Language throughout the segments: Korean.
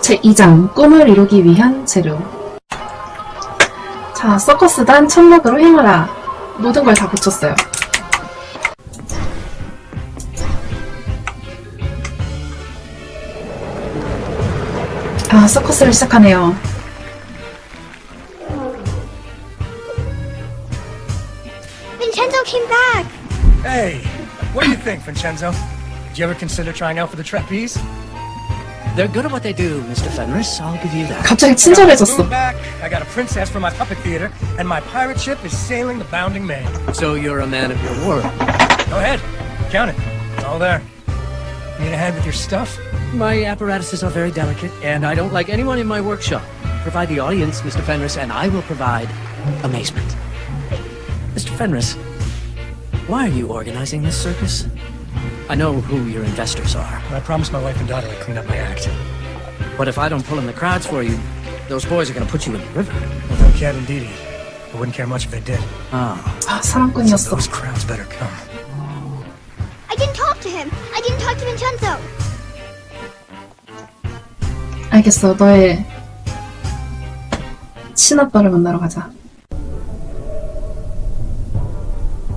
제2장 꿈을 이루기 위한 재료 자 서커스단 천막으로 행하라 모든 걸다 붙였어요 아 서커스를 시작하네요 Vincenzo came back! Hey, what do you think, Vincenzo? Did you ever consider trying out for the trapeze? They're good at what they do, Mr. Fenris. I'll give you that. 갑자기 Got 친절해졌어 my back. I got a princess for my puppet theater, and my pirate ship is sailing the Bounding Main. So you're a man of your word. Go ahead, count it. It's all there. Need a hand with your stuff? My apparatuses are very delicate, and I don't like anyone in my workshop. Provide the audience, Mr. Fenris, and I will provide amazement. Mr. Fenris, why are you organizing this circus? I know who your investors are, I promised my wife and daughter I'd clean up my act. but if I don't pull in the crowds for you, those boys are going to put you in the river. Well, no cat indeed. I wouldn't care much if they did. Ah, 아 사랑꾼이었어 Those crowds better come. I didn't talk to him! I didn't talk to Vincenzo! 알겠어 너의 친아빠를 만나러 가자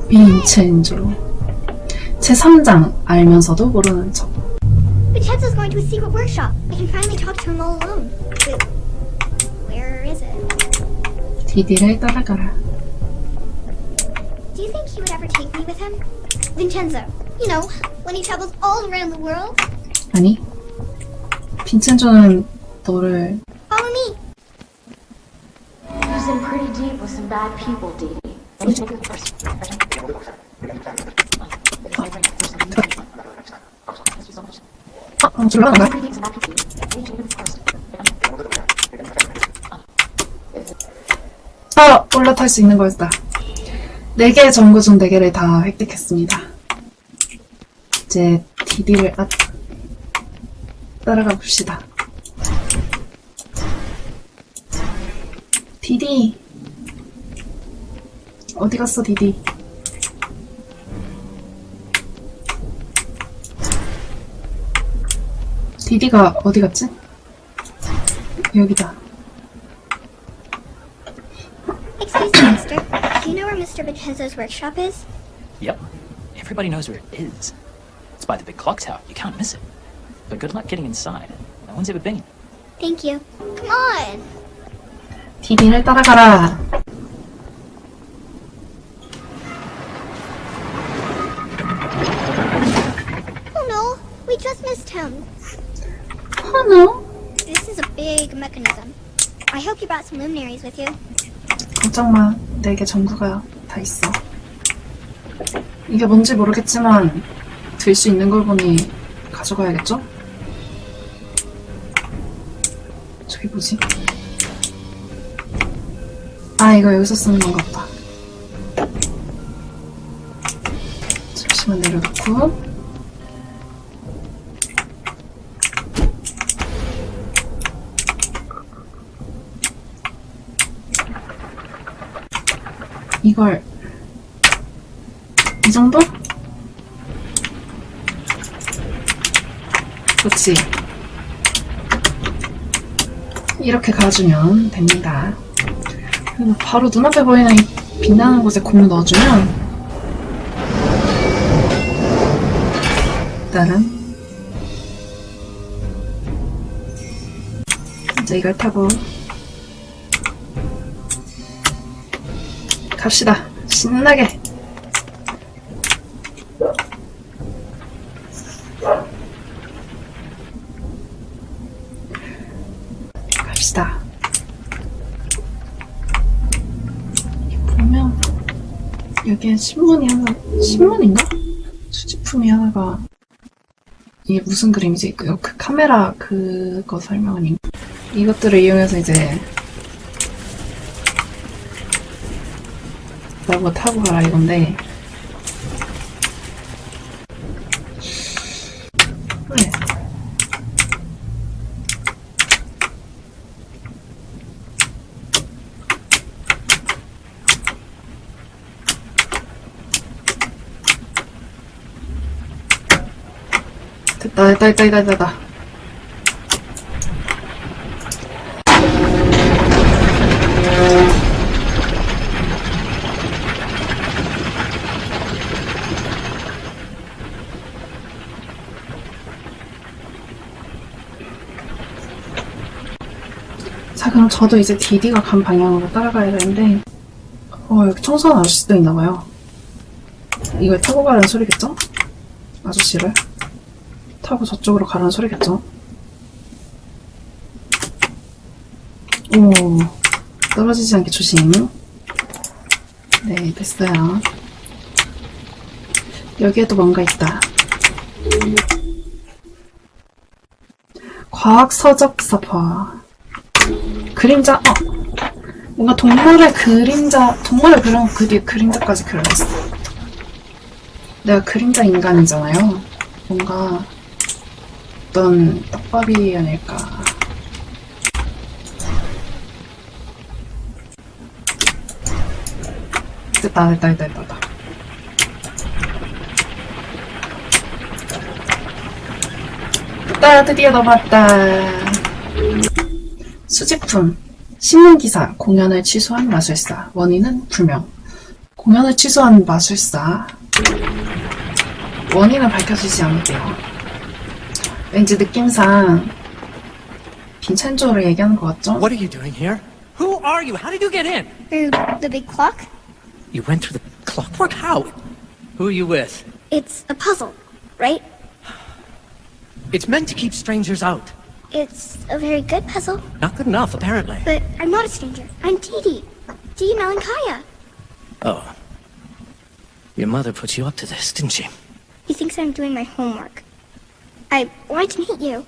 빈첸조 제3장 알면서도 모르는 척 Vincenzo's going to a secret workshop. I can finally talk to him all alone. Wait, where is it? 디디를 따라가라 Do you think he would ever take me with him? Vincenzo. You know, when he travels all around the world. 아니 빈첸조는 너를 Follow me! He was in pretty deep with some bad people, Dee Dee. Let me take it first. 아, 아 졸라 나가 Pretty deep with some bad people. Take it first. 아 올라탈 수 있는 거였다. 4개 전구 중 4개를 다 획득했습니다. 이제 디디를 앞 따라가 봅시다. 디디. 어디 갔어 디디 디디가 어디 갔지? 여기다 Excuse me, mister. Do you know where Mr. Vincenzo's workshop is? Yep. Everybody knows where it is. It's by the big clock tower. You can't miss it. But good luck getting inside. No one's ever been. Thank you. Come on! 디디를 따라가라. I hope you brought some luminaries with you. 걱정 마. 내게 전구가 다 있어. 이게 뭔지 모르겠지만 들 수 있는 걸 보니 가져가야겠죠? 저기 뭐지? 아 이거 여기서 쓰는 건가 보다. 잠시만 내려놓고 이걸 이 정도? 그렇지. 이렇게 가주면 됩니다. 바로 눈앞에 보이는 이 빛나는 곳에 곰을 넣어주면 일단은 이제 이걸 타고 갑시다. 신나게. 갑시다. 보면 여기에 신문이 하나 신문인가? 수집품이 하나가 이게 무슨 그림이지? 그, 그 카메라 그거 설명은 인 이것들을 이용해서 이제 나보고 타고 가라 이건데 네. 됐다 됐다 됐다 됐다 됐다 자, 그럼 저도 이제 디디가 간 방향으로 따라가야 되는데, 어, 여기 청소하는 아저씨도 있나봐요. 이걸 타고 가라는 소리겠죠? 아저씨를. 타고 저쪽으로 가라는 소리겠죠? 오, 떨어지지 않게 조심. 네, 됐어요. 여기에도 뭔가 있다. 과학서적 서퍼. 그림자, 어. 뭔가 동물의 그림자, 동물을 그려놓고 그 뒤에 그림자까지 그려놨어. 내가 그림자 인간이잖아요. 뭔가 어떤 떡밥이 아닐까. 됐다, 됐다, 됐다, 됐다. 됐다. 드디어 넘어왔다. 수집품. 신문기사. 공연을 취소한 마술사. 원인은 불명. 공연을 취소한 마술사. 원인은 밝혀지지 않았대요. 왠지 느낌상 빈첸조를 얘기하는 것 같죠? What are you doing here? Who are you? How did you get in? Through the big clock? You went through the clockwork? How? Who are you with? It's a puzzle, right? It's meant to keep strangers out. It's a very good puzzle. Not good enough, apparently. But I'm not a stranger. I'm Dee Dee. Dee Oh. Your mother put you up to this, didn't she? He thinks I'm doing my homework. I wanted to meet you.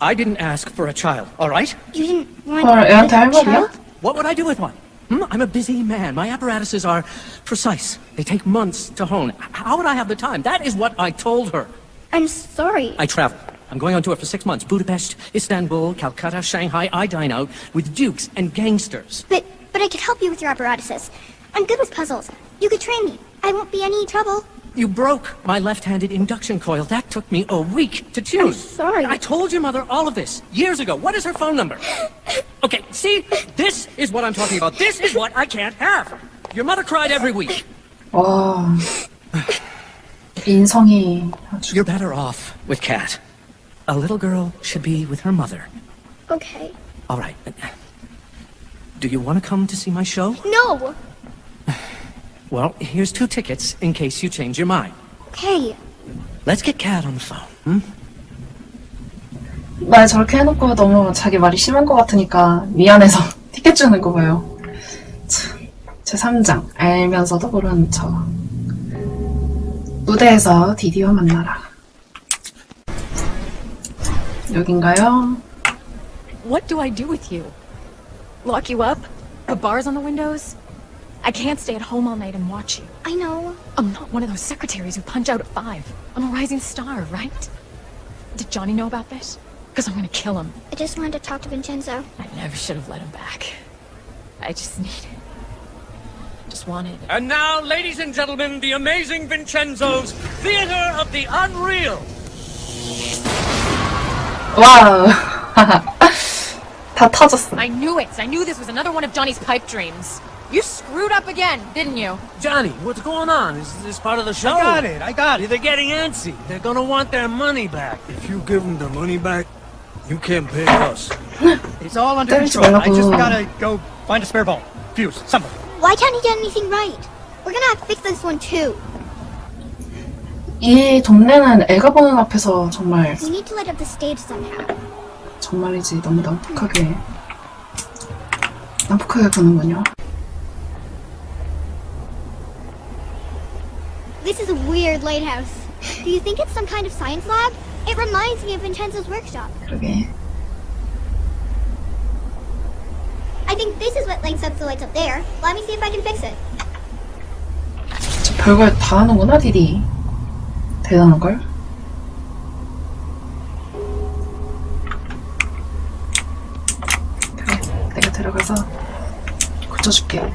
I didn't ask for a child, all right? You didn't want or a child? What would I do with one? Hmm? I'm a busy man. My apparatuses are precise. They take months to hone. How would I have the time? That is what I told her. I'm sorry. I travel. I'm going on tour for six months. Budapest, Istanbul, Calcutta, Shanghai. I dine out with dukes and gangsters. But but I could help you with your apparatuses. I'm good with puzzles. You could train me. I won't be any trouble. You broke my left-handed induction coil. That took me a week to tune. I'm sorry. I told your mother all of this years ago. What is her phone number? Okay, see? This is what I'm talking about. This is what I can't have. Your mother cried every week. 와. 인성이 아주 You're better off with Kat. A little girl should be with her mother. Okay. All right. Do you want to come to see my show? No. Well, here's two tickets in case you change your mind. Okay. Let's get Kat on the phone. Hmm? 말 저렇게 해놓고 너무 자기 말이 심한 것 같으니까 미안해서 티켓 주는 거 봐요. 참, 제 3장 알면서도 모르는 척 무대에서 디디와 만나라. 여긴가요? What do I do with you? Lock you up? Put bars on the windows? I can't stay at home all night and watch you. I know. I'm not one of those secretaries who punch out at five. I'm a rising star, right? Did Johnny know about this? Because I'm gonna kill him. I just wanted to talk to Vincenzo. I never should have let him back. I just needed. Just wanted. And now, ladies and gentlemen, the amazing Vincenzo's Theater of the Unreal. 와우. 다 터졌어. I knew it! I knew this was another one of Johnny's pipe dreams. You screwed up again, didn't you? Johnny, what's going on? Is this part of the show? I got it. I got it. They're getting antsy. They're gonna want their money back. If you give them the money back, you can't pay us. It's all under 때리지 control. I 말라고. just gotta go find a spare ball, fuse, something. Why can't he get anything right? We're gonna have to fix this one too. 이 동네는 애가 보는 앞에서 정말 We need to light up the stage somehow. 정말이지 너무 난폭하게 난폭하게 보는군요. This is a weird lighthouse. Do you think it's some kind of science lab? It reminds me of Vincenzo's workshop. 그러게. I think this is what lights up the lights up there. Let me see if I can fix it. 저 별걸 다 하는구나 디디. 대단한 걸. 그래, 내가 들어가서 고쳐줄게.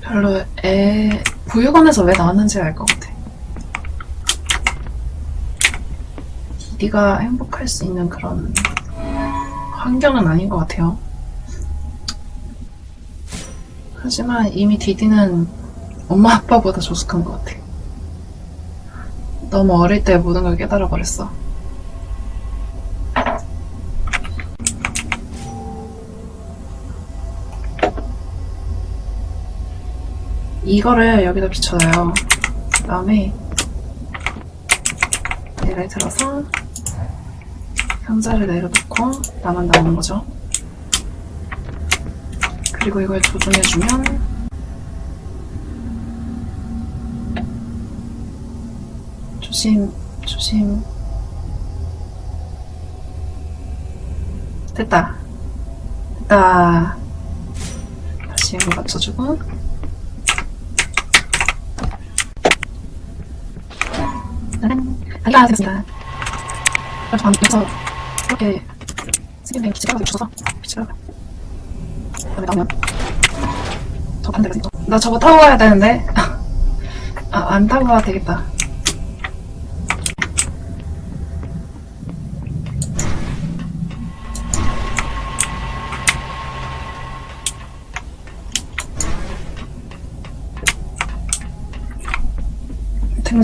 별로 애 보육원에서 왜 나왔는지 알 것 같아. 디디가 행복할 수 있는 그런 환경은 아닌 것 같아요. 하지만 이미 디디는 엄마 아빠보다 조숙한 것 같아. 너무 어릴 때 모든 걸 깨달아 버렸어. 이거를 여기다 붙여놔요. 그 다음에 얘를 들어서 상자를 내려놓고 나만 나오는 거죠. 그리고 이걸 조정해주면 조심, 조심. 됐다. 됐다. 다시 여기 맞춰주고. 짜란. 달라, 됐습니다. 그래서 방- 여기서 이렇게 생긴 기체가 주셔서 빛을 다음에 나오면 저 반대가 생겨. 나 저거 타고 가야 되는데. 아, 안 타고 가도 되겠다.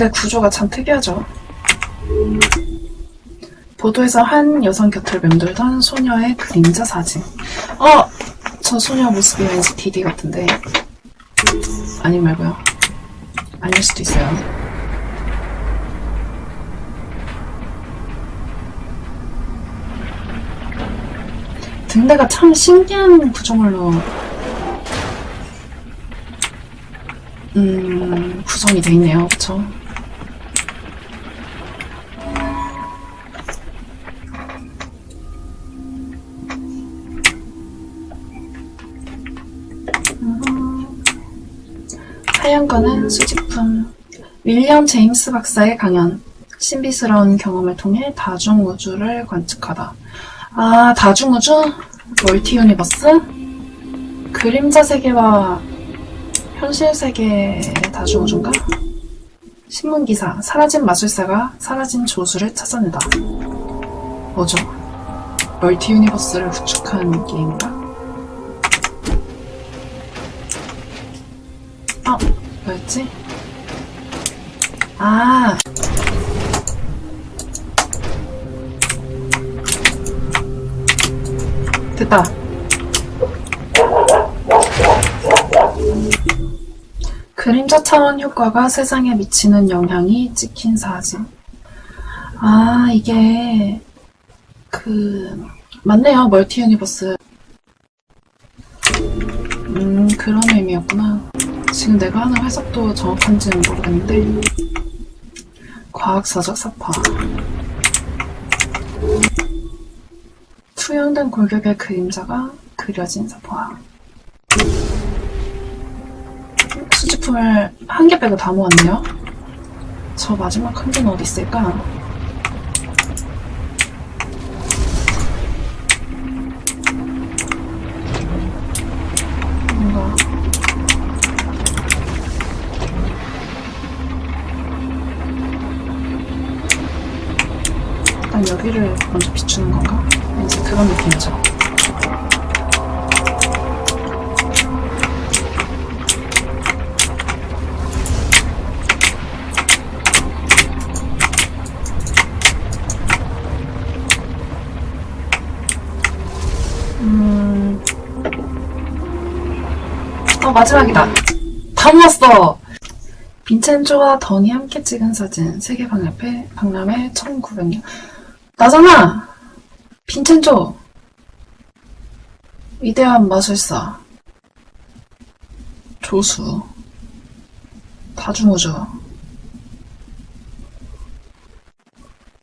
등대 구조가 참 특이하죠. 보도에서 한 여성 곁을 맴돌던 소녀의 그림자 사진. 어! 저 소녀 모습이 왠지 디디 같은데. 아니 말고요. 아닐 수도 있어요. 등대가 참 신기한 구조물로 음, 구성이 돼 있네요. 그쵸? 거는 수집품. 윌리엄 제임스 박사의 강연. 신비스러운 경험을 통해 다중우주를 관측하다. 아, 다중우주? 멀티 유니버스? 그림자 세계와 현실 세계 다중우주인가? 신문 기사 사라진 마술사가 사라진 조수를 찾아내다. 뭐죠? 멀티 유니버스를 구축한 게임인가? 뭐였지? 아. 됐다. 그림자 차원 효과가 세상에 미치는 영향이 찍힌 사진. 아, 이게, 그, 맞네요. 멀티 유니버스. 음, 그런 의미였구나. 지금 내가 하는 해석도 정확한지는 모르겠는데. 과학사적 사파. 투영된 골격의 그림자가 그려진 사파. 수집품을 한 개 빼고 다 모았네요. 저 마지막 한 개는 어디 있을까? 뭔가 여기를 먼저 비추는 건가? 왠지 그런 느낌이죠. 음. 어, 마지막이다. 다 모았어! 빈첸조와 던이 함께 찍은 사진. 세계 박람회, 박람회 1900년. 나잖아! 빈첸조! 위대한 마술사. 조수. 다중우주.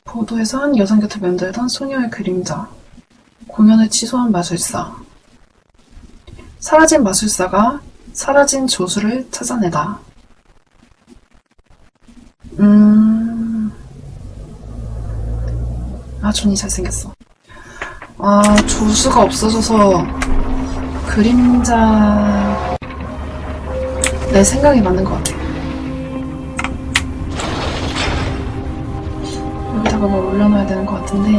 보도에서 한 여성 곁을 면들던 소녀의 그림자. 공연을 취소한 마술사. 사라진 마술사가 사라진 조수를 찾아내다. 음. 아, 존이 잘생겼어. 아, 조수가 없어져서 그림자 내 생각이 맞는 것 같아. 여기다가 뭘 올려놔야 되는 것 같은데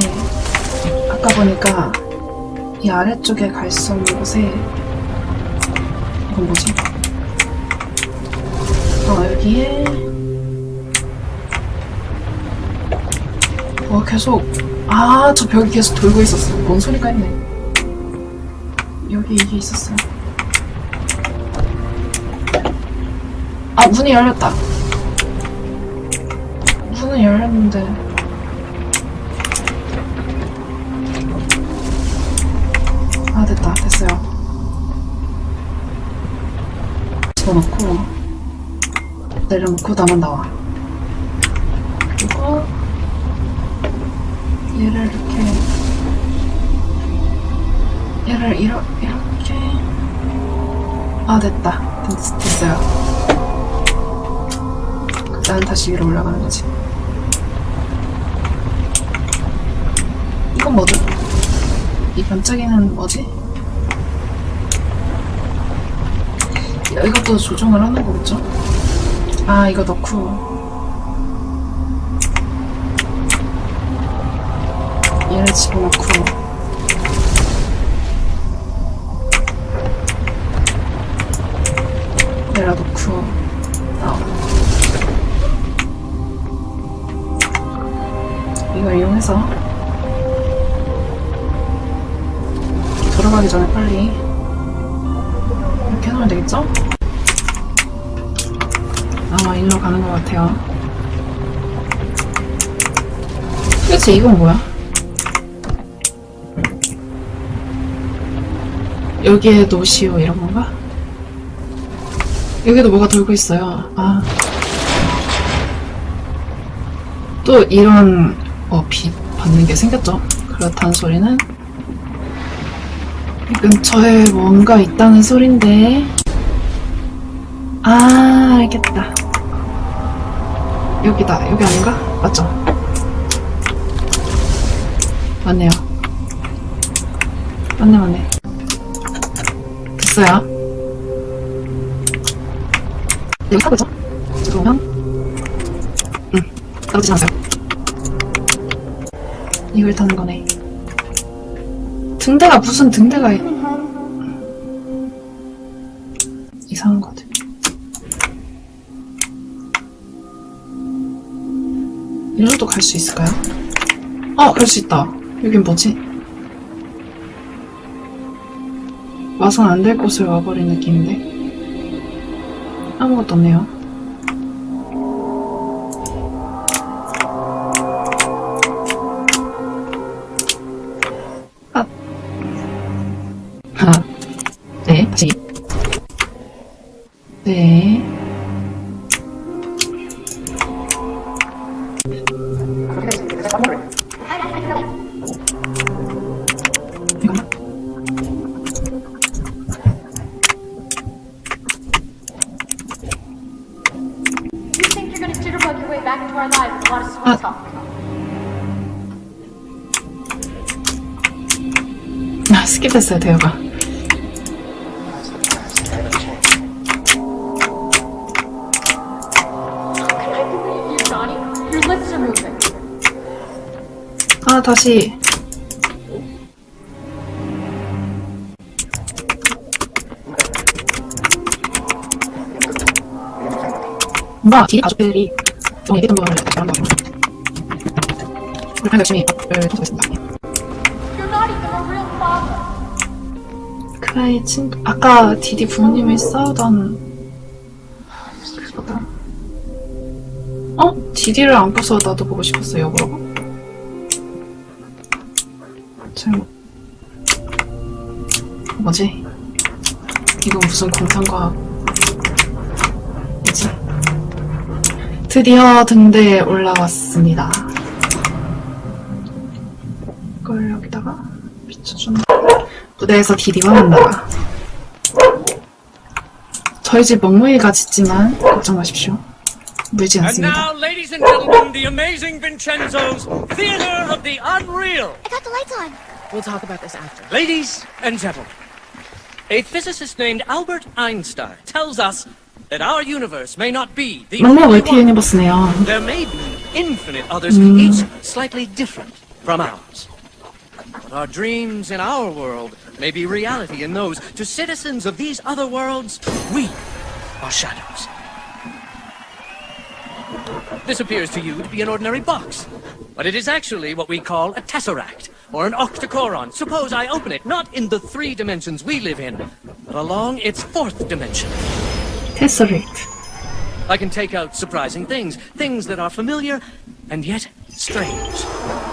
아까 보니까 이 아래쪽에 갈 수 없는 곳에 이건 뭐지? 어, 여기에 어, 계속 아, 저 벽이 계속 돌고 있었어. 뭔 소리가 했네. 여기 이게 있었어. 아, 문이 열렸다. 문은 열렸는데. 아, 됐다. 됐어요. 집어넣고, 내려놓고 나만 나와. 그리고, 얘를 이렇게, 얘를 이러, 이렇게. 아, 됐다. 됐, 됐어요. 난 다시 위로 올라가는 거지. 이건 뭐지? 이 반짝이는 뭐지? 야, 이것도 조정을 하는 거겠죠? 아, 이거 넣고. 얘를 집어넣고. 내려놓고. 어. 이걸 이용해서 돌아가기 전에 빨리 이렇게 해놓으면 되겠죠? 아마 일로 가는 것 같아요. 도대체 이건 뭐야? 여기에 놓으시오 이런 건가? 여기도 뭐가 돌고 있어요. 아. 또 이런 어, 빛 받는 게 생겼죠. 그렇다는 소리는 이 근처에 뭔가 있다는 소린데 아 알겠다. 여기다 여기 아닌가? 맞죠? 맞네요. 맞네 맞네. 됐어요. 여기 타고 있죠? 들어오면 응 떨어지지 마세요. 이걸 타는 거네. 등대가 무슨 등대가 이- 이상한 것 같아. 이리로도 갈 수 있을까요? 어, 갈수 있다. 여긴 뭐지? 와선 안 될 곳을 와버린 느낌인데? 아무것도 없네요. Lips are moving. 아, 다시. 뭔가 뒤 가족들이 좀 얘기했던 거를 다시 한번 우리 열심히 밥을 통보했습니다. Father. 크라의 친구 아까 디디 부모님이 싸우던 그거다. 어? 디디를 안고서 나도 보고 싶었어 여보라고? 잘못 뭐지? 이거 무슨 공상과학 뭐지? 드디어 등대에 올라왔습니다. 이걸 여기다가 비춰주는 무대에서 디디와 만나라. 저희 집 먹무이가 짖지만 걱정 마십시오. 물지 And 않습니다. now, ladies and gentlemen, the amazing Vincenzo's Theater of the Unreal. I got the lights on. We'll talk about this after. Ladies and gentlemen, a physicist named Albert Einstein tells us that our universe may not be the 막내 only 멀티 one. 유니버스네요. There may be infinite others, each slightly different from ours. But our dreams in our world may be reality in those. To citizens of these other worlds, we are shadows. This appears to you to be an ordinary box, but it is actually what we call a tesseract, or an octacoron. Suppose I open it, not in the three dimensions we live in, but along its fourth dimension. Tesseract. I can take out surprising things, things that are familiar and yet strange.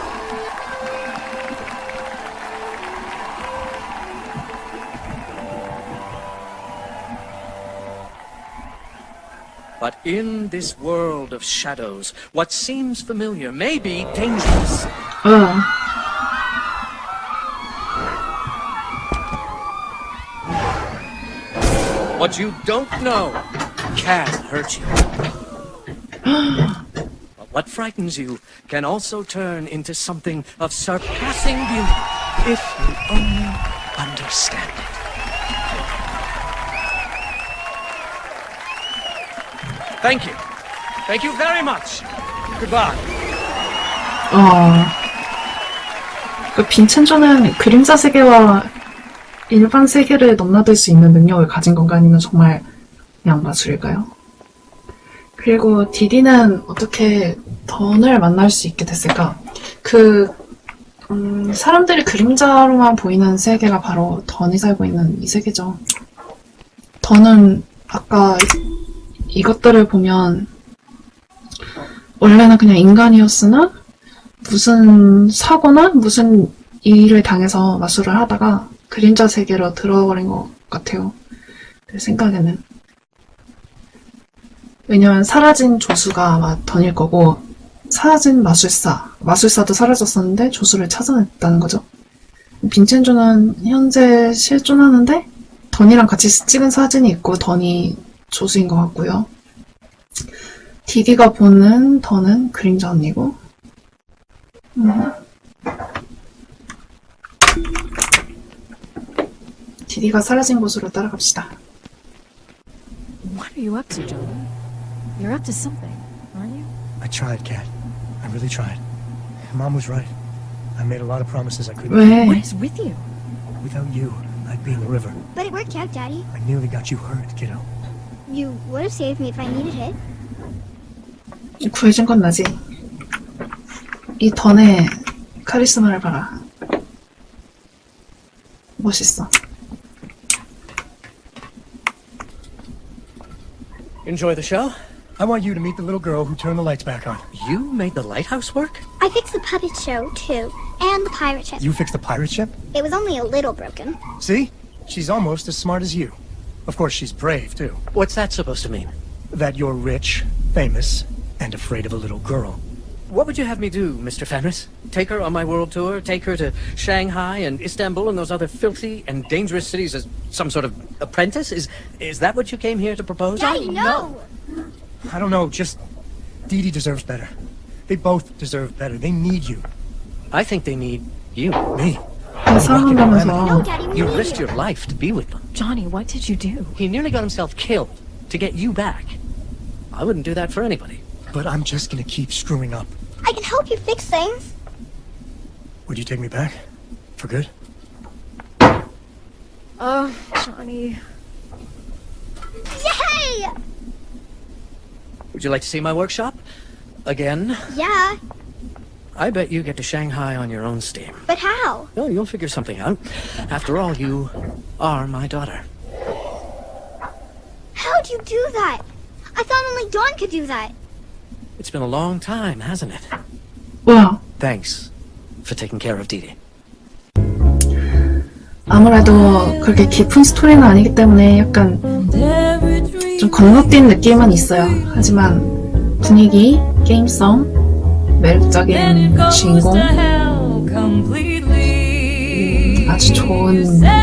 But in this world of shadows, what seems familiar may be dangerous. 어. What you don't know can hurt you. but what frightens you can also turn into something of surpassing beauty if you only understand it. Thank you. Thank you very much. Goodbye. 어. 그 빈첸조는 그림자 세계와 일반 세계를 넘나들 수 있는 능력을 가진 건가 아니면 정말 그냥 마술일까요? 그리고 디디는 어떻게 던을 만날 수 있게 됐을까? 그, 음, 사람들이 그림자로만 보이는 세계가 바로 던이 살고 있는 이 세계죠. 던은 아까 이- 이것들을 보면 원래는 그냥 인간이었으나 무슨 사고나 무슨 일을 당해서 마술을 하다가 그림자 세계로 들어버린 것 같아요. 제 생각에는. 왜냐면 사라진 조수가 아마 던일 거고, 사라진 마술사, 마술사도 사라졌었는데 조수를 찾아냈다는 거죠. 빈첸조는 현재 실존하는데, 던이랑 같이 찍은 사진이 있고, 던이 조수인 것 같고요. 디디가 보는 던은 그림자 언니고, 음. 디디가 사라진 곳으로 따라갑시다. What are you up to, Johnny? You're up to something, aren't you? I tried, Kat. I really tried. Mom was right. I made a lot of promises I couldn't 왜? What is with you? Without you, I'd be in the river. But it worked out, Daddy. I nearly got you hurt, kiddo. You would have saved me if I needed it. 구해준 건 나지. 이 던의 카리스마를 봐라. 멋있어. Enjoy the show? I want you to meet the little girl who turned the lights back on. You made the lighthouse work? I fixed the puppet show, too. And the pirate ship. You fixed the pirate ship? It was only a little broken. See? She's almost as smart as you. Of course, she's brave, too. What's that supposed to mean? That you're rich, famous, and afraid of a little girl. What would you have me do, Mr. Fenris? Take her on my world tour? Take her to Shanghai and Istanbul and those other filthy and dangerous cities as some sort of apprentice? Is is that what you came here to propose? Daddy, no! I don't know, just. Dee Dee deserves better. They both deserve better. They need you. I think they need you. Me. No, 사랑한다면서 Daddy, we You need risked you. your life to be with them. Johnny, what did you do? He nearly got himself killed to get you back. I wouldn't do that for anybody. But I'm just gonna keep screwing up. I can help you fix things. Would you take me back? For good? Oh, Johnny. Yay! Would you like to see my workshop? Again? Yeah, I bet you get to Shanghai on your own steam. but how? Oh, you'll figure something out. After all, you are my daughter. How'd you do that? I thought only Dawn could do that. It's been a long time, hasn't it? 뭐야? Thanks for taking care of Dee Dee. 아무래도 그렇게 깊은 스토리는 아니기 때문에 약간 좀 건너뛴 느낌은 있어요. 하지만 분위기, 게임성, 매력적인 주인공? 음, 아주 좋은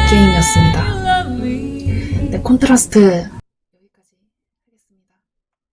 게임이었습니다. 네, 콘트라스트